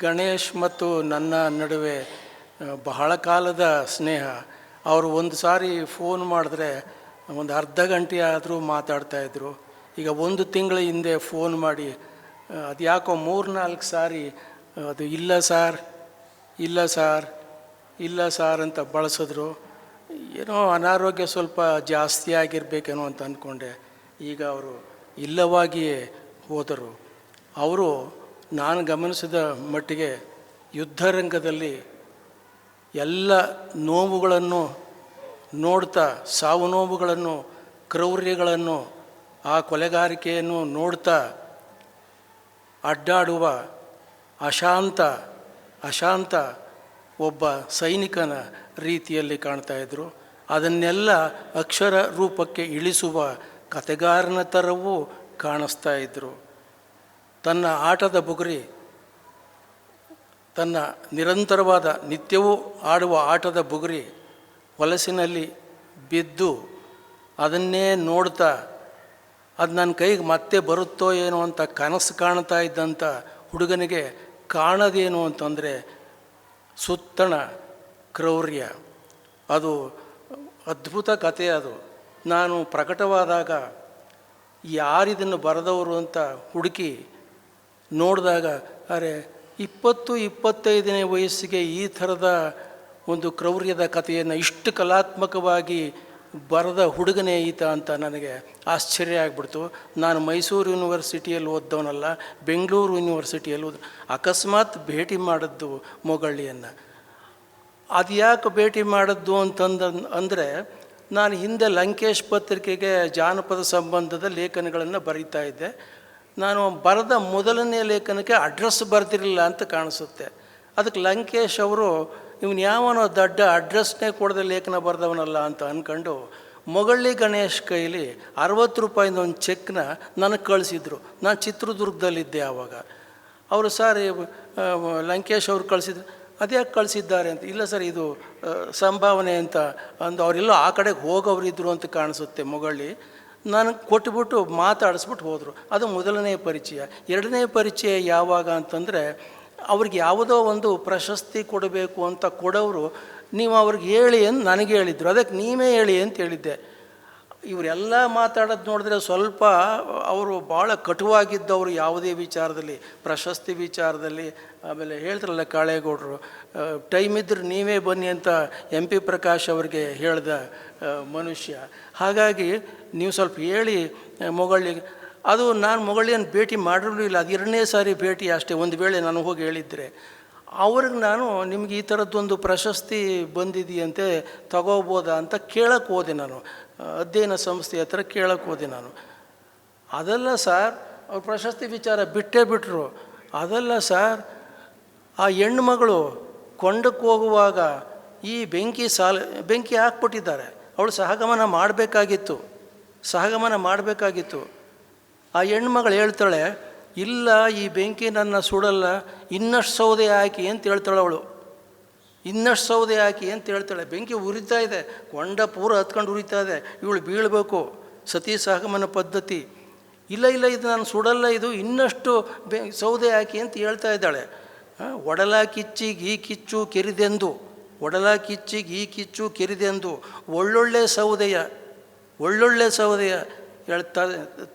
ಗಣೇಶ್ ಮತ್ತು ನನ್ನ ನಡುವೆ ಬಹಳ ಕಾಲದ ಸ್ನೇಹ. ಅವರು ಒಂದು ಸಾರಿ ಫೋನ್ ಮಾಡಿದ್ರೆ ಒಂದು ಅರ್ಧ ಗಂಟೆ ಆದರೂ ಮಾತಾಡ್ತಾಯಿದ್ರು ಈಗ ಒಂದು ತಿಂಗಳ ಹಿಂದೆ ಫೋನ್ ಮಾಡಿ ಅದು ಯಾಕೋ ಮೂರು ನಾಲ್ಕು ಸಾರಿ ಅದು ಇಲ್ಲ ಸಾರ್ ಇಲ್ಲ ಸಾರ್ ಇಲ್ಲ ಸಾರ್ ಅಂತ ಬಳಸಿದ್ರು. ಏನೋ ಅನಾರೋಗ್ಯ ಸ್ವಲ್ಪ ಜಾಸ್ತಿ ಆಗಿರಬೇಕೇನೋ ಅಂತ ಅಂದ್ಕೊಂಡೆ ಈಗ ಅವರು ಇಲ್ಲವಾಗಿಯೇ ಹೋದರು. ಅವರು ನಾನು ಗಮನಿಸಿದ ಮಟ್ಟಿಗೆ ಯುದ್ಧರಂಗದಲ್ಲಿ ಎಲ್ಲ ನೋವುಗಳನ್ನು ನೋಡ್ತಾ, ಸಾವು ನೋವುಗಳನ್ನು, ಕ್ರೌರ್ಯಗಳನ್ನು, ಆ ಕೊಲೆಗಾರಿಕೆಯನ್ನು ನೋಡ್ತಾ, ಅಡ್ಡಾಡುವ ಅಶಾಂತ ಅಶಾಂತ ಒಬ್ಬ ಸೈನಿಕನ ರೀತಿಯಲ್ಲಿ ಕಾಣ್ತಾ ಇದ್ದರು ಅದನ್ನೆಲ್ಲ ಅಕ್ಷರ ರೂಪಕ್ಕೆ ಇಳಿಸುವ ಕತೆಗಾರನ ಥರವೂ ಕಾಣಿಸ್ತಾ ಇದ್ದರು ತನ್ನ ಆಟದ ಬುಗುರಿ, ತನ್ನ ನಿರಂತರವಾದ ನಿತ್ಯವೂ ಆಡುವ ಆಟದ ಬುಗುರಿ ಹೊಲಸಿನಲ್ಲಿ ಬಿದ್ದು ಅದನ್ನೇ ನೋಡ್ತಾ, ಅದು ನನ್ನ ಕೈಗೆ ಮತ್ತೆ ಬರುತ್ತೋ ಏನೋ ಅಂತ ಕನಸು ಕಾಣ್ತಾ ಇದ್ದಂಥ ಹುಡುಗನಿಗೆ ಕಾಣದೇನು ಅಂತಂದರೆ ಸುತ್ತಣ ಕ್ರೌರ್ಯ. ಅದು ಅದ್ಭುತ ಕಥೆ ಅದು. ನಾನು ಪ್ರಕಟವಾದಾಗ ಯಾರಿದನ್ನು ಬರೆದವರು ಅಂತ ಹುಡುಕಿ ನೋಡಿದಾಗ, ಅರೆ, ಇಪ್ಪತ್ತು ಇಪ್ಪತ್ತೈದನೇ ವಯಸ್ಸಿಗೆ ಈ ಥರದ ಒಂದು ಕ್ರೌರ್ಯದ ಕಥೆಯನ್ನು ಇಷ್ಟು ಕಲಾತ್ಮಕವಾಗಿ ಬರೆದ ಹುಡುಗನೇ ಈತ ಅಂತ ನನಗೆ ಆಶ್ಚರ್ಯ ಆಗ್ಬಿಡ್ತು. ನಾನು ಮೈಸೂರು ಯೂನಿವರ್ಸಿಟಿಯಲ್ಲಿ ಓದ್ದವನಲ್ಲ, ಬೆಂಗಳೂರು ಯೂನಿವರ್ಸಿಟಿಯಲ್ಲಿ ಓದ್, ಅಕಸ್ಮಾತ್ ಭೇಟಿ ಮಾಡಿದ್ದು ಮೊಗಳ್ಳಿಯನ್ನು. ಅದು ಯಾಕೆ ಭೇಟಿ ಮಾಡಿದ್ದು ಅಂತಂದ, ಅಂದರೆ, ನಾನು ಹಿಂದೆ ಲಂಕೇಶ್ ಪತ್ರಿಕೆಗೆ ಜಾನಪದ ಸಂಬಂಧದ ಲೇಖನಗಳನ್ನು ಬರೀತಾ ಇದ್ದೆ. ನಾನು ಬರೆದ ಮೊದಲನೇ ಲೇಖನಕ್ಕೆ ಅಡ್ರೆಸ್ ಬರೆದಿರಲಿಲ್ಲ ಅಂತ ಕಾಣಿಸುತ್ತೆ. ಅದಕ್ಕೆ ಲಂಕೇಶ್ ಅವರು, ಇವನು ಯಾವನೋ ದೊಡ್ಡ ಅಡ್ರೆಸ್ನೇ ಕೊಡದೆ ಲೇಖನ ಬರೆದವನಲ್ಲ ಅಂತ ಅಂದ್ಕೊಂಡು ಮೊಗಳ್ಳಿ ಗಣೇಶ್ ಕೈಲಿ ಅರವತ್ತು ರೂಪಾಯಿಂದ ಒಂದು ಚೆಕ್ನ ನನಗೆ ಕಳಿಸಿದ್ರು. ನಾನು ಚಿತ್ರದುರ್ಗದಲ್ಲಿದ್ದೆ ಆವಾಗ. ಅವರು, ಸರ್ ಲಂಕೇಶ್ ಅವರು ಕಳಿಸಿದ್ರು ಅದ್ಯಾಕೆ ಕಳಿಸಿದ್ದಾರೆ ಅಂತ. ಇಲ್ಲ ಸರ್, ಇದು ಸಂಭಾವನೆ ಅಂತ ಅಂದು ಅವರೆಲ್ಲೋ ಆ ಕಡೆಗೆ ಹೋಗೋರಿದ್ರು ಅಂತ ಕಾಣಿಸುತ್ತೆ ಮೊಗಳ್ಳಿ. ನನಗೆ ಕೊಟ್ಟುಬಿಟ್ಟು ಮಾತಾಡಿಸ್ಬಿಟ್ಟು ಹೋದರು. ಅದು ಮೊದಲನೇ ಪರಿಚಯ. ಎರಡನೇ ಪರಿಚಯ ಯಾವಾಗ ಅಂತಂದರೆ, ಅವ್ರಿಗೆ ಯಾವುದೋ ಒಂದು ಪ್ರಶಸ್ತಿ ಕೊಡಬೇಕು ಅಂತ ಕೊಡೋರು ನೀವು ಅವ್ರಿಗೆ ಹೇಳಿ ಅಂತ ನನಗೆ ಹೇಳಿದ್ರು. ಅದಕ್ಕೆ ನೀವೇ ಹೇಳಿ ಅಂತ ಹೇಳಿದ್ದೆ. ಇವರೆಲ್ಲ ಮಾತಾಡೋದು ನೋಡಿದ್ರೆ ಸ್ವಲ್ಪ ಅವರು ಭಾಳ ಕಟುವಾಗಿದ್ದವರು ಯಾವುದೇ ವಿಚಾರದಲ್ಲಿ ಪ್ರಶಸ್ತಿ ವಿಚಾರದಲ್ಲಿ ಆಮೇಲೆ ಹೇಳ್ತಾರಲ್ಲ ಕಾಳೇಗೌಡರು ಟೈಮ್ ಇದ್ರೆ ನೀವೇ ಬನ್ನಿ ಅಂತ ಎಂ ಪಿ ಪ್ರಕಾಶ್ ಅವರಿಗೆ ಹೇಳಿದ ಮನುಷ್ಯ. ಹಾಗಾಗಿ ನೀವು ಸ್ವಲ್ಪ ಹೇಳಿ ಆ, ಅದು ನಾನು ಮೊಗಳಿಯನ್ನು ಭೇಟಿ ಮಾಡಿರಲಿಲ್ಲ ಅದು ಎರಡನೇ ಸಾರಿ ಭೇಟಿ ಅಷ್ಟೇ. ಒಂದು ವೇಳೆ ನಾನು ಹೋಗಿ ಹೇಳಿದ್ದರೆ ಅವ್ರಿಗೆ ನಾನು ನಿಮ್ಗೆ ಈ ಥರದ್ದೊಂದು ಪ್ರಶಸ್ತಿ ಬಂದಿದೆಯಂತೆ ತಗೋಬೋದಾ ಅಂತ ಕೇಳಕ್ಕೆ ಹೋದೆ ನಾನು. ಅಧ್ಯಯನ ಸಂಸ್ಥೆ ಹತ್ರ ಕೇಳಕ್ಕೆ ಹೋದೆ ನಾನು. ಅದೆಲ್ಲ ಸರ್, ಅವ್ರ ಪ್ರಶಸ್ತಿ ವಿಚಾರ ಬಿಟ್ಟೇ ಬಿಟ್ಟರು ಅದೆಲ್ಲ ಸರ್, ಆ ಹೆಣ್ಮಗಳು ಕೊಂಡಕ್ಕೆ ಹೋಗುವಾಗ ಈ ಬೆಂಕಿ ಸಾಲ, ಬೆಂಕಿ ಹಾಕ್ಬಿಟ್ಟಿದ್ದಾರೆ. ಅವಳು ಸಹಗಮನ ಮಾಡಬೇಕಾಗಿತ್ತು. ಸಹಗಮನ ಮಾಡಬೇಕಾಗಿತ್ತು. ಆ ಹೆಣ್ಮಗಳು ಹೇಳ್ತಾಳೆ, ಇಲ್ಲ, ಈ ಬೆಂಕಿ ನನ್ನ ಸುಡಲ್ಲ, ಇನ್ನಷ್ಟು ಸೌದೆ ಹಾಕಿ ಅಂತ ಹೇಳ್ತಾಳೆ ಅವಳು. ಇನ್ನಷ್ಟು ಸೌದೆ ಹಾಕಿ ಅಂತ ಹೇಳ್ತಾಳೆ? ಬೆಂಕಿ ಉರಿತಾ ಇದೆ. ಕೊಂಡ ಪೂರ ಹತ್ಕೊಂಡು ಉರಿತಾ ಇದೆ. ಇವಳು ಬೀಳಬೇಕು. ಸತಿ ಸಹಗಮನ ಪದ್ಧತಿ. ಇಲ್ಲ ಇಲ್ಲ, ಇದು ನಾನು ಸುಡಲ್ಲ, ಇದು ಇನ್ನಷ್ಟು ಬೆ, ಸೌದೆ ಹಾಕಿ ಅಂತ ಹೇಳ್ತಾ ಇದ್ದಾಳೆ? ಒಡಲ ಕಿಚ್ಚಿಗೆ ಈ ಕಿಚ್ಚು ಕೆರಿದೆಂದು. ಒಡಲ ಕಿಚ್ಚಿ ಗೀ ಕಿಚ್ಚು ಕೆರಿದೆಂದು. ಒಳ್ಳೊಳ್ಳೆ ಸೌದೆಯ ಒಳ್ಳೊಳ್ಳೆ ಸೌದೆಯ ಹೇಳ್ತಾ,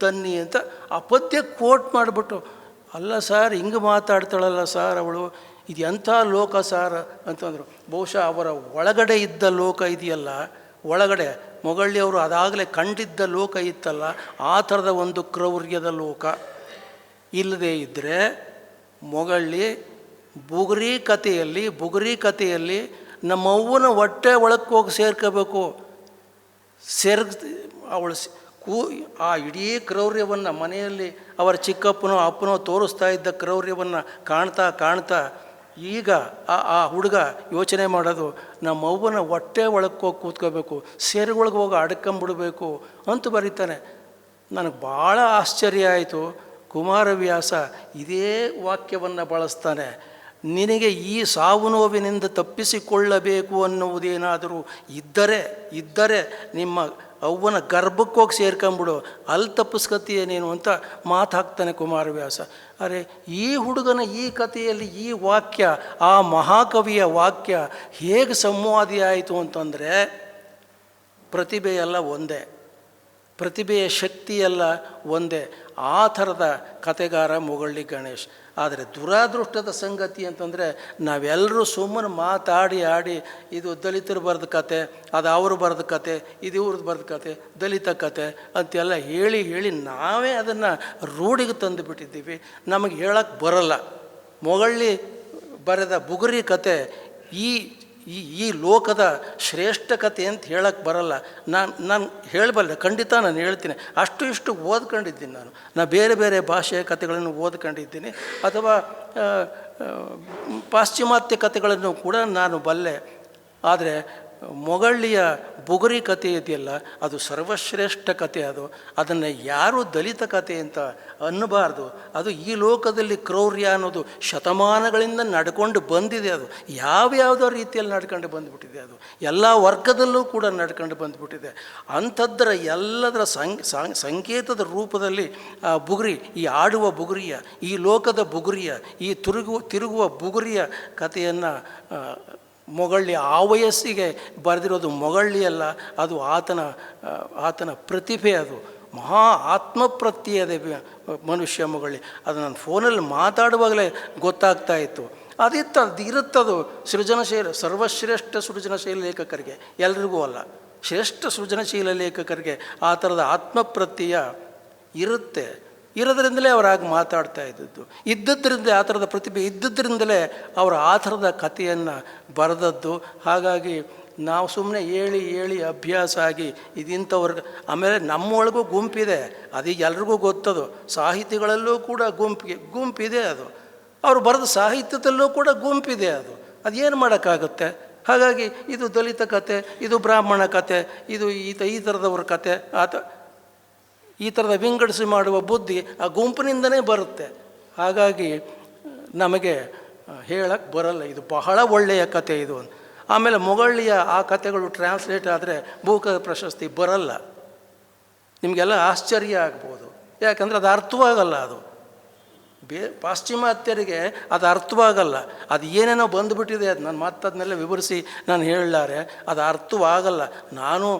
ತನ್ನಿ ಅಂತ ಆ ಕೋಟ್ ಮಾಡಿಬಿಟ್ಟು, ಅಲ್ಲ ಸರ್, ಹಿಂಗೆ ಮಾತಾಡ್ತಾಳಲ್ಲ ಸರ್ ಅವಳು? ಇದು ಎಂಥ ಲೋಕ ಸಾರ ಅಂತಂದರು. ಬಹುಶಃ ಅವರ ಒಳಗಡೆ ಇದ್ದ ಲೋಕ ಇದೆಯಲ್ಲ, ಒಳಗಡೆ ಮೊಗಳಿಯವರು ಅದಾಗಲೇ ಕಂಡಿದ್ದ ಲೋಕ ಇತ್ತಲ್ಲ, ಆ ಥರದ ಒಂದು ಕ್ರೌರ್ಯದ ಲೋಕ ಇಲ್ಲದೇ ಇದ್ದರೆ ಮೊಗಳ್ಳಿ ಬುಗುರಿ ಕಥೆಯಲ್ಲಿ ಬುಗುರಿ ಕಥೆಯಲ್ಲಿ ನಮ್ಮವ್ವನ ಹೊಟ್ಟೆ ಒಳಕ್ಕೆ ಹೋಗಿ ಸೇರ್ಕೋಬೇಕು. ಸೇರ್ ಅವಳು ಕೂ, ಆ ಇಡೀ ಕ್ರೌರ್ಯವನ್ನು ಮನೆಯಲ್ಲಿ ಅವರ ಚಿಕ್ಕಪ್ಪನೋ, ಅಪ್ಪನೋ ತೋರಿಸ್ತಾ ಇದ್ದ ಕ್ರೌರ್ಯವನ್ನು ಕಾಣ್ತಾ ಕಾಣ್ತಾ ಈಗ ಆ ಆ ಹುಡುಗ ಯೋಚನೆ ಮಾಡೋದು, ನಮ್ಮ ಅವ್ವನ ಹೊಟ್ಟೆ ಒಳಗೆ ಹೋಗಿ ಕೂತ್ಕೋಬೇಕು, ಸೇರುಗಳಿಗೆ ಹೋಗಿ ಅಡ್ಕೊಂಬಿಡ್ಬೇಕು ಅಂತ ಬರೀತಾನೆ. ನನಗೆ ಭಾಳ ಆಶ್ಚರ್ಯ ಆಯಿತು. ಕುಮಾರವ್ಯಾಸ ಇದೇ ವಾಕ್ಯವನ್ನು ಬಳಸ್ತಾನೆ. ನಿನಗೆ ಈ ಸಾವು ನೋವಿನಿಂದ ತಪ್ಪಿಸಿಕೊಳ್ಳಬೇಕು ಅನ್ನುವುದೇನಾದರೂ ಇದ್ದರೆ ಇದ್ದರೆ ನಿಮ್ಮ ಅವ್ವನ ಗರ್ಭಕ್ಕೆ ಹೋಗಿ ಸೇರ್ಕೊಂಬಿಡು, ಅಲ್ಲಿ ತಪ್ಪಿಸ್ಕತ್ತೀಯ ನೀನು ಅಂತ ಮಾತು ಹಾಕ್ತಾನೆ ಕುಮಾರವ್ಯಾಸ. ಅರೆ, ಈ ಹುಡುಗನ ಈ ಕಥೆಯಲ್ಲಿ ಈ ವಾಕ್ಯ, ಆ ಮಹಾಕವಿಯ ವಾಕ್ಯ ಹೇಗೆ ಸಂವಾದಿ ಆಯಿತು ಅಂತಂದರೆ, ಪ್ರತಿಭೆಯೆಲ್ಲ ಒಂದೇ, ಪ್ರತಿಭೆಯ ಶಕ್ತಿಯೆಲ್ಲ ಒಂದೇ. ಆ ಥರದ ಕತೆಗಾರ ಮೊಗಳ್ಳಿ ಗಣೇಶ್. ಆದರೆ ದುರಾದೃಷ್ಟದ ಸಂಗತಿ ಅಂತಂದರೆ ನಾವೆಲ್ಲರೂ ಸುಮ್ಮನೆ ಮಾತಾಡಿ ಆಡಿ, ಇದು ದಲಿತರು ಬರೆದ ಕತೆ, ಅದು ಅವರು ಬರೆದ ಕತೆ, ಇದು ಇವ್ರದ್ದು ಬರೆದ ಕತೆ, ದಲಿತ ಕತೆ ಅಂತೆಲ್ಲ ಹೇಳಿ ಹೇಳಿ ನಾವೇ ಅದನ್ನು ರೂಢಿಗೆ ತಂದು ಬಿಟ್ಟಿದ್ದೀವಿ. ನಮಗೆ ಹೇಳಕ್ಕೆ ಬರಲ್ಲ. ಮೊಗಳ್ಳಿ ಬರೆದ ಬುಗುರಿ ಕತೆ ಈ ಈ ಈ ಲೋಕದ ಶ್ರೇಷ್ಠ ಕತೆ ಅಂತ ಹೇಳಕ್ಕೆ ಬರಲ್ಲ. ನಾನು ನಾನು ಹೇಳಬಲ್ಲೆ, ಖಂಡಿತ ನಾನು ಹೇಳ್ತೀನಿ. ಅಷ್ಟು ಇಷ್ಟು ಓದ್ಕೊಂಡಿದ್ದೀನಿ ನಾನು. ನಾನು ಬೇರೆ ಬೇರೆ ಭಾಷೆಯ ಕಥೆಗಳನ್ನು ಓದ್ಕೊಂಡಿದ್ದೀನಿ. ಅಥವಾ ಪಾಶ್ಚಿಮಾತ್ಯ ಕಥೆಗಳನ್ನು ಕೂಡ ನಾನು ಬಲ್ಲೆ. ಆದರೆ ಮೊಗಳ್ಳಿಯ ಬುಗುರಿ ಕಥೆ ಇದೆಯಲ್ಲ, ಅದು ಸರ್ವಶ್ರೇಷ್ಠ ಕಥೆ ಅದು. ಅದನ್ನು ಯಾರು ದಲಿತ ಕಥೆ ಅಂತ ಅನ್ನಬಾರ್ದು. ಅದು ಈ ಲೋಕದಲ್ಲಿ ಕ್ರೌರ್ಯ ಅನ್ನೋದು ಶತಮಾನಗಳಿಂದ ನಡ್ಕೊಂಡು ಬಂದಿದೆ ಅದು. ಯಾವ್ಯಾವುದೋ ರೀತಿಯಲ್ಲಿ ನಡ್ಕೊಂಡು ಬಂದುಬಿಟ್ಟಿದೆ ಅದು. ಎಲ್ಲ ವರ್ಗದಲ್ಲೂ ಕೂಡ ನಡ್ಕೊಂಡು ಬಂದುಬಿಟ್ಟಿದೆ. ಅಂಥದ್ದರ ಎಲ್ಲದರ ಸಂಕೇತದ ರೂಪದಲ್ಲಿ ಆ ಬುಗುರಿ, ಈ ಆಡುವ ಬುಗುರಿಯ, ಈ ಲೋಕದ ಬುಗುರಿಯ, ಈ ತಿರುಗುವ ತಿರುಗುವ ಬುಗುರಿಯ ಕಥೆಯನ್ನು ಮೊಗಳ್ಳಿ ಆ ವಯಸ್ಸಿಗೆ ಬರೆದಿರೋದು ಮೊಗಳ್ಳಿಯಲ್ಲ ಅದು ಆತನ ಆತನ ಪ್ರತಿಭೆ ಅದು. ಮಹಾ ಆತ್ಮಪ್ರತ್ಯಯದ ವ್ಯ- ಮನುಷ್ಯ ಮೊಗಳ್ಳಿ. ಅದು ನಾನು ಫೋನಲ್ಲಿ ಮಾತಾಡುವಾಗಲೇ ಗೊತ್ತಾಗ್ತಾ ಇತ್ತು. ಅದಿತ್ತು, ಅದು ಇರುತ್ತದು ಸೃಜನಶೀಲ ಸರ್ವಶ್ರೇಷ್ಠ ಸೃಜನಶೀಲ ಲೇಖಕರಿಗೆ. ಎಲ್ರಿಗೂ ಅಲ್ಲ. ಶ್ರೇಷ್ಠ ಸೃಜನಶೀಲ ಲೇಖಕರಿಗೆ ಆ ಥರದ ಆತ್ಮಪ್ರತ್ಯಯ ಇರುತ್ತೆ. ಇರೋದ್ರಿಂದಲೇ ಅವರು ಹಾಗೆ ಮಾತಾಡ್ತಾ ಇದ್ದದ್ದು. ಇದ್ದದ್ರಿಂದ ಆ ಥರದ ಪ್ರತಿಭೆ ಇದ್ದದ್ರಿಂದಲೇ ಅವರು ಆ ಥರದ ಕಥೆಯನ್ನು ಬರೆದದ್ದು. ಹಾಗಾಗಿ ನಾವು ಸುಮ್ಮನೆ ಹೇಳಿ ಹೇಳಿ ಅಭ್ಯಾಸ ಆಗಿ ಇದಿಂಥವ್ರಿಗೆ ಆಮೇಲೆ ನಮ್ಮೊಳಗೂ ಗುಂಪಿದೆ. ಅದು ಎಲ್ರಿಗೂ ಗೊತ್ತದು. ಸಾಹಿತಿಗಳಲ್ಲೂ ಕೂಡ ಗುಂಪಿಗೆ ಗುಂಪಿದೆ ಅದು. ಅವರು ಬರೆದ ಸಾಹಿತ್ಯದಲ್ಲೂ ಕೂಡ ಗುಂಪಿದೆ ಅದು. ಅದೇನು ಮಾಡೋಕ್ಕಾಗುತ್ತೆ? ಹಾಗಾಗಿ ಇದು ದಲಿತ ಕತೆ, ಇದು ಬ್ರಾಹ್ಮಣ ಕತೆ, ಇದು ಈ ಥರದವ್ರ ಕತೆ, ಆತ ಈ ಥರದ ವಿಂಗಡಿಸಿ ಮಾಡುವ ಬುದ್ಧಿ ಆ ಗುಂಪಿನಿಂದನೇ ಬರುತ್ತೆ. ಹಾಗಾಗಿ ನಮಗೆ ಹೇಳಕ್ಕೆ ಬರಲ್ಲ. ಇದು ಬಹಳ ಒಳ್ಳೆಯ ಕತೆ ಇದು. ಆಮೇಲೆ ಮೊಗಳಿಯ ಆ ಕತೆಗಳು ಟ್ರಾನ್ಸ್ಲೇಟ್ ಆದರೆ ಭೂಕ ಪ್ರಶಸ್ತಿ ಬರಲ್ಲ. ನಿಮಗೆಲ್ಲ ಆಶ್ಚರ್ಯ ಆಗ್ಬೋದು. ಯಾಕಂದರೆ ಅದು ಅರ್ಥವಾಗಲ್ಲ ಅದು. ಬೇ ಪಾಶ್ಚಿಮಾತ್ಯರಿಗೆ ಅದು ಅರ್ಥವಾಗಲ್ಲ. ಅದು ಏನೇನೋ ಬಂದುಬಿಟ್ಟಿದೆ, ಅದು ನಾನು ಮತ್ತದನ್ನೆಲ್ಲ ವಿವರಿಸಿ ನಾನು ಹೇಳಲಾರೆ, ಅದು ಅರ್ಥವಾಗಲ್ಲ. ನಾನು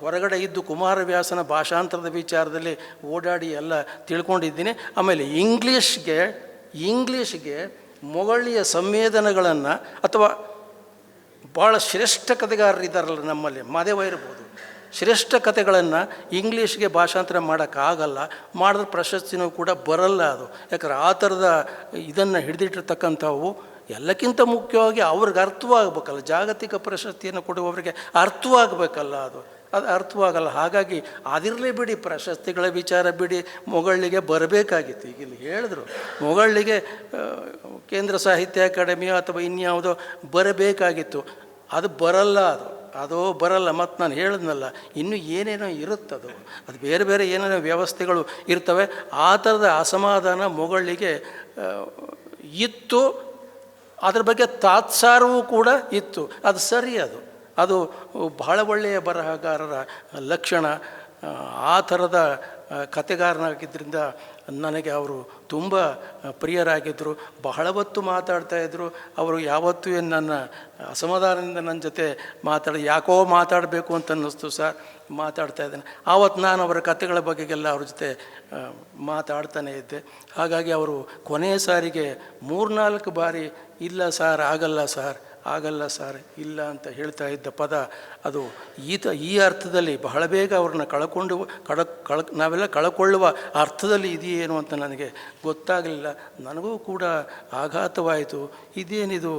ಹೊರಗಡೆ ಇದ್ದು ಕುಮಾರವ್ಯಾಸನ ಭಾಷಾಂತರದ ವಿಚಾರದಲ್ಲಿ ಓಡಾಡಿ ಎಲ್ಲ ತಿಳ್ಕೊಂಡಿದ್ದೀನಿ. ಆಮೇಲೆ ಇಂಗ್ಲೀಷ್ಗೆ ಇಂಗ್ಲೀಷ್ಗೆ ಮೊಗಳಿಯ ಸಂವೇದನೆಗಳನ್ನು ಅಥವಾ ಭಾಳ ಶ್ರೇಷ್ಠ ಕಥೆಗಾರರಿದ್ದಾರಲ್ಲ ನಮ್ಮಲ್ಲಿ, ಮಾದೇವ ಇರ್ಬೋದು. ಶ್ರೇಷ್ಠ ಕಥೆಗಳನ್ನು ಇಂಗ್ಲೀಷ್ಗೆ ಭಾಷಾಂತರ ಮಾಡೋಕ್ಕಾಗಲ್ಲ, ಮಾಡಿದ್ರೆ ಪ್ರಶಸ್ತಿನೂ ಕೂಡ ಬರಲ್ಲ ಅದು. ಯಾಕಂದ್ರೆ ಆ ಥರದ ಇದನ್ನು ಹಿಡಿದಿಟ್ಟಿರ್ತಕ್ಕಂಥವು ಎಲ್ಲಕ್ಕಿಂತ ಮುಖ್ಯವಾಗಿ ಅವ್ರಿಗೆ ಅರ್ಥವಾಗಬೇಕಲ್ಲ, ಜಾಗತಿಕ ಪ್ರಶಸ್ತಿಯನ್ನು ಕೊಡುವವರಿಗೆ ಅರ್ಥವಾಗಬೇಕಲ್ಲ ಅದು. ಅದು ಅರ್ಥವಾಗಲ್ಲ. ಹಾಗಾಗಿ ಅದಿರಲಿ ಬಿಡಿ, ಪ್ರಶಸ್ತಿಗಳ ವಿಚಾರ ಬಿಡಿ ಮೊಗಳಿಗೆ ಬರಬೇಕಾಗಿತ್ತು. ಈಗ ಇಲ್ಲಿ ಹೇಳಿದ್ರು ಮೊಗಳಿಗೆ ಕೇಂದ್ರ ಸಾಹಿತ್ಯ ಅಕಾಡೆಮಿಯೋ ಅಥವಾ ಇನ್ಯಾವುದೋ ಬರಬೇಕಾಗಿತ್ತು. ಅದು ಬರಲ್ಲ ಅದು. ಅದು ಬರಲ್ಲ ಮತ್ತು ನಾನು ಹೇಳಿದ್ನಲ್ಲ, ಇನ್ನೂ ಏನೇನೋ ಇರುತ್ತದು, ಅದು ಬೇರೆ ಬೇರೆ ಏನೇನೋ ವ್ಯವಸ್ಥೆಗಳು ಇರ್ತವೆ, ಆ ಥರದ ಅಸಮಾಧಾನ ಮೊಗಳಿಗೆ ಇತ್ತು, ಅದ್ರ ಬಗ್ಗೆ ತಾತ್ಸಾರವೂ ಕೂಡ ಇತ್ತು. ಅದು ಸರಿ ಅದು. ಅದು ಬಹಳ ಒಳ್ಳೆಯ ಬರಹಗಾರರ ಲಕ್ಷಣ. ಆ, ಥರದ ಕತೆಗಾರನಾಗಿದ್ದರಿಂದ ನನಗೆ ಅವರು ತುಂಬ ಪ್ರಿಯರಾಗಿದ್ದರು. ಬಹಳ ಹೊತ್ತು ಮಾತಾಡ್ತಾಯಿದ್ರು ಅವರು ಯಾವತ್ತೂ ನನ್ನ ಅಸಮಾಧಾನದಿಂದ ನನ್ನ ಜೊತೆ ಮಾತಾಡಿ ಯಾಕೋ ಮಾತಾಡಬೇಕು ಅಂತ ಅನ್ನಿಸ್ತು ಸರ್. ಮಾತಾಡ್ತಾ ಇದ್ದೇನೆ. ಆವತ್ತು ನಾನು ಅವರ ಕತೆಗಳ ಬಗ್ಗೆಗೆಲ್ಲ ಅವ್ರ ಜೊತೆ ಮಾತಾಡ್ತಾನೆ ಇದ್ದೆ. ಹಾಗಾಗಿ ಅವರು ಕೊನೆಯ ಸಾರಿಗೆ ಮೂರ್ನಾಲ್ಕು ಬಾರಿ ಇಲ್ಲ ಸಾರ್ ಆಗಲ್ಲ ಸಾರ್. ಆಗಲ್ಲ ಸರ್, ಇಲ್ಲ ಅಂತ ಹೇಳ್ತಾ ಇದ್ದ ಪದ, ಅದು ಈತ ಈ ಅರ್ಥದಲ್ಲಿ ಬಹಳ ಬೇಗ ಅವ್ರನ್ನ ಕಳ್ಕೊಂಡು, ಕಳ ಕಳ, ನಾವೆಲ್ಲ ಕಳ್ಕೊಳ್ಳುವ ಅರ್ಥದಲ್ಲಿ ಇದೆಯೇನು ಅಂತ ನನಗೆ ಗೊತ್ತಾಗಲಿಲ್ಲ. ನನಗೂ ಕೂಡ ಆಘಾತವಾಯಿತು. ಇದೇನಿದು?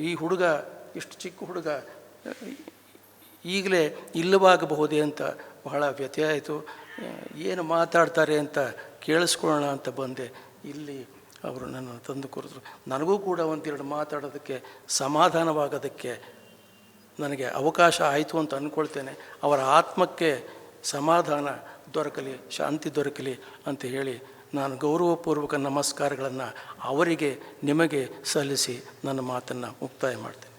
ಈ ಹುಡುಗ, ಇಷ್ಟು ಚಿಕ್ಕ ಹುಡುಗ, ಈಗಲೇ ಇಲ್ಲವಾಗಬಹುದೇ ಅಂತ ಬಹಳ ವ್ಯಥೆ ಆಯಿತು. ಏನು ಮಾತಾಡ್ತಾರೆ ಅಂತ ಕೇಳಿಸ್ಕೊಳ್ಳೋಣ ಅಂತ ಬಂದೆ. ಇಲ್ಲಿ ಅವರು ನನ್ನನ್ನು ತಂದು ಕುರಿತರು ನನಗೂ ಕೂಡ ಒಂದೆರಡು ಮಾತಾಡೋದಕ್ಕೆ, ಸಮಾಧಾನವಾಗೋದಕ್ಕೆ ನನಗೆ ಅವಕಾಶ ಆಯಿತು ಅಂತ ಅಂದ್ಕೊಳ್ತೇನೆ ಅವರ ಆತ್ಮಕ್ಕೆ ಸಮಾಧಾನ ದೊರಕಲಿ, ಶಾಂತಿ ದೊರಕಲಿ ಅಂತ ಹೇಳಿ ನಾನು ಗೌರವಪೂರ್ವಕ ನಮಸ್ಕಾರಗಳನ್ನು ಅವರಿಗೆ, ನಿಮಗೆ ಸಲ್ಲಿಸಿ ನನ್ನ ಮಾತನ್ನು ಮುಕ್ತಾಯ ಮಾಡ್ತೇನೆ.